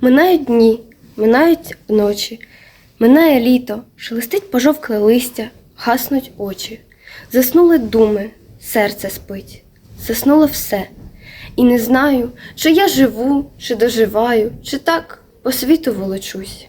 Минають дні, минають ночі, минає літо, шелестить пожовкле листя, гаснуть очі, заснули думи, серце спить, заснуло все. І не знаю, чи я живу, чи доживаю, чи так по світу волочусь,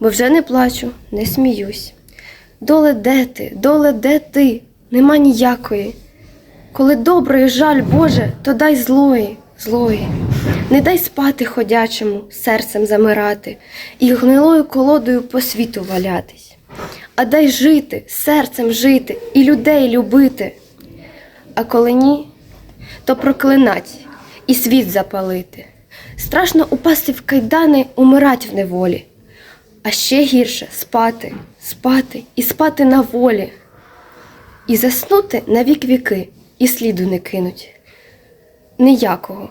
бо вже не плачу, не сміюсь. Доле де ти, доле де ти, нема ніякої. Коли доброї жаль Боже, то дай злої, злої. Не дай спати ходячому, серцем замирати і гнилою колодою по світу валятись. А дай жити, серцем жити і людей любити. А коли ні, то проклинать і світ запалити. Страшно упасти в кайдани, умирать в неволі. А ще гірше спати, спати і спати на волі. І заснути на вік віки, і сліду не кинуть. Ніякого.